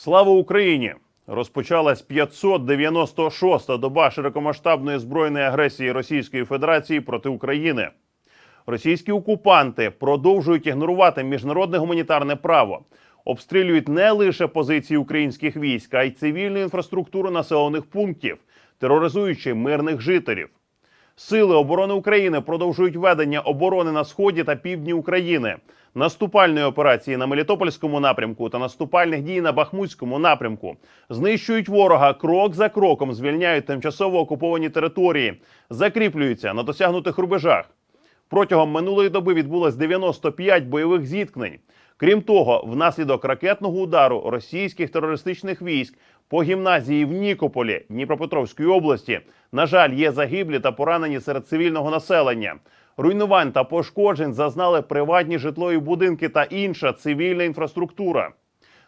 Слава Україні! Розпочалась 596-та доба широкомасштабної збройної агресії Російської Федерації проти України. Російські окупанти продовжують ігнорувати міжнародне гуманітарне право, обстрілюють не лише позиції українських військ, а й цивільну інфраструктуру населених пунктів, тероризуючи мирних жителів. Сили оборони України продовжують ведення оборони на сході та півдні України, наступальної операції на Мелітопольському напрямку та наступальних дій на Бахмутському напрямку. Знищують ворога крок за кроком, звільняють тимчасово окуповані території, закріплюються на досягнутих рубежах. Протягом минулої доби відбулось 95 бойових зіткнень. Крім того, внаслідок ракетного удару російських терористичних військ по гімназії в Нікополі Дніпропетровської області, на жаль, є загиблі та поранені серед цивільного населення. Руйнувань та пошкоджень зазнали приватні житлові будинки та інша цивільна інфраструктура.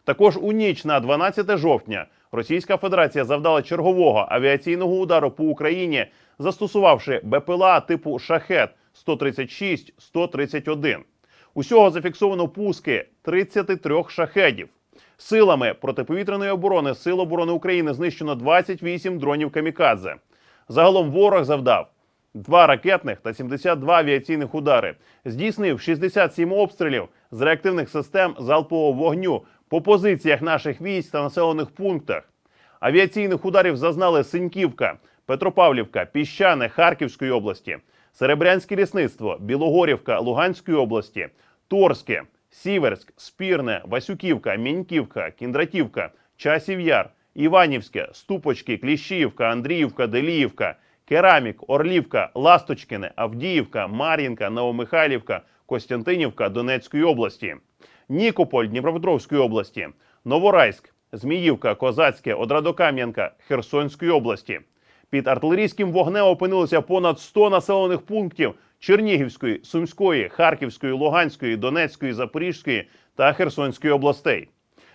Також у ніч на 12 жовтня Російська Федерація завдала чергового авіаційного удару по Україні, застосувавши БПЛА типу Шахет 136-131. Усього зафіксовано пуски 33 шахедів. Силами протиповітряної оборони Сил оборони України знищено 28 дронів камікадзе. Загалом ворог завдав два ракетних та 72 авіаційних удари. Здійснив 67 обстрілів з реактивних систем залпового вогню по позиціях наших військ та населених пунктах. Авіаційних ударів зазнали Синьківка, Петропавлівка, Піщане Харківської області, Серебрянське лісництво, Білогорівка Луганської області, Торське, Сіверськ, Спірне, Васюківка, Міньківка, Кіндратівка, Часів Яр, Іванівське, Ступочки, Кліщіївка, Андріївка, Деліївка, Керамік, Орлівка, Ласточкине, Авдіївка, Мар'їнка, Новомихайлівка, Костянтинівка Донецької області, Нікополь Дніпропетровської області, Новорайськ, Зміївка, Козацьке, Одрадокам'янка Херсонської області. Під артилерійським вогнем опинилося понад 100 населених пунктів Чернігівської, Сумської, Харківської, Луганської, Донецької, Запорізької та Херсонської областей.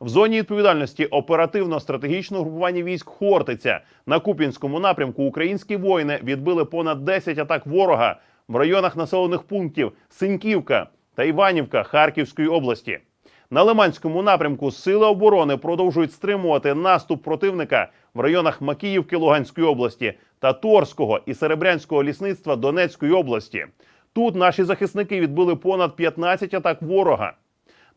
В зоні відповідальності оперативно-стратегічного групування військ Хортиця на Куп'янському напрямку українські воїни відбили понад 10 атак ворога в районах населених пунктів Синьківка та Іванівка Харківської області. На Лиманському напрямку сили оборони продовжують стримувати наступ противника в районах Макіївки Луганської області та Торського і Серебрянського лісництва Донецької області. Тут наші захисники відбили понад 15 атак ворога.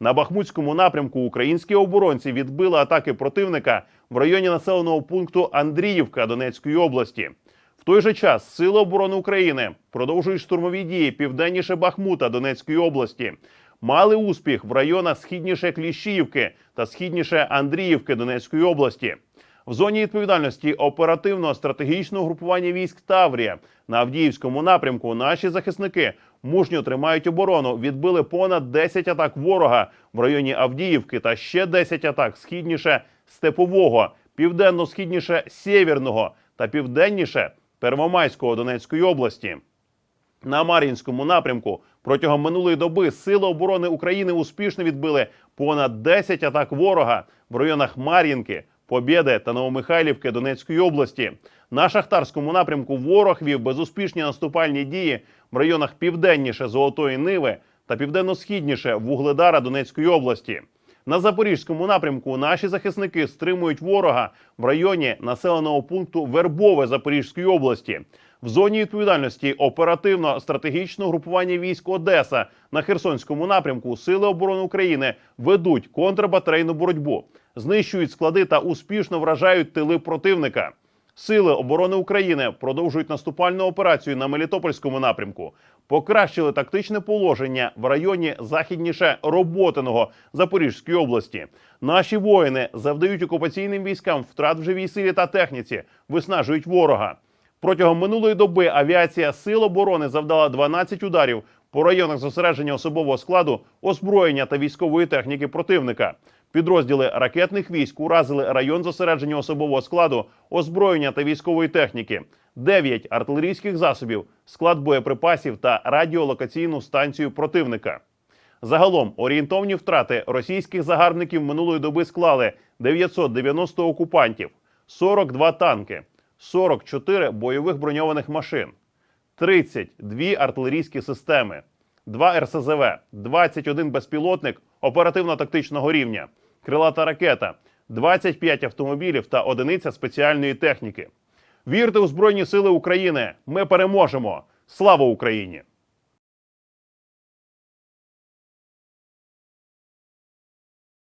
На Бахмутському напрямку українські оборонці відбили атаки противника в районі населеного пункту Андріївка Донецької області. В той же час Сили оборони України продовжують штурмові дії південніше Бахмута Донецької області. Мали успіх в районах східніше Кліщіївки та східніше Андріївки Донецької області. В зоні відповідальності оперативно-стратегічного групування військ Таврія. На Авдіївському напрямку наші захисники мужньо тримають оборону, відбили понад 10 атак ворога. В районі Авдіївки та ще 10 атак східніше Степового, південно-східніше Сєвєрного та південніше Первомайського Донецької області. На Мар'їнському напрямку протягом минулої доби Сили оборони України успішно відбили понад 10 атак ворога. В районах Мар'їнки, Побєди та Новомихайлівки Донецької області. На шахтарському напрямку ворог вів безуспішні наступальні дії в районах південніше Золотої Ниви та південно-східніше Вугледара Донецької області. На запорізькому напрямку наші захисники стримують ворога в районі населеного пункту Вербове Запорізької області. В зоні відповідальності оперативно-стратегічного групування військ Одеса на Херсонському напрямку Сили оборони України ведуть контрбатарейну боротьбу, знищують склади та успішно вражають тили противника. Сили оборони України продовжують наступальну операцію на Мелітопольському напрямку. Покращили тактичне положення в районі західніше Роботиного Запорізької області. Наші воїни завдають окупаційним військам втрат в живій силі та техніці, виснажують ворога. Протягом минулої доби авіація Сил оборони завдала 12 ударів по районах зосередження особового складу, озброєння та військової техніки противника. Підрозділи ракетних військ уразили район зосередження особового складу, озброєння та військової техніки, 9 артилерійських засобів, склад боєприпасів та радіолокаційну станцію противника. Загалом орієнтовні втрати російських загарбників минулої доби склали 990 окупантів, 42 танки, 44 бойових броньованих машин, 32 артилерійські системи, 2 РСЗВ, 21 безпілотник оперативно-тактичного рівня, крилата ракета, 25 автомобілів та одиниця спеціальної техніки. Вірте у Збройні Сили України! Ми переможемо! Слава Україні!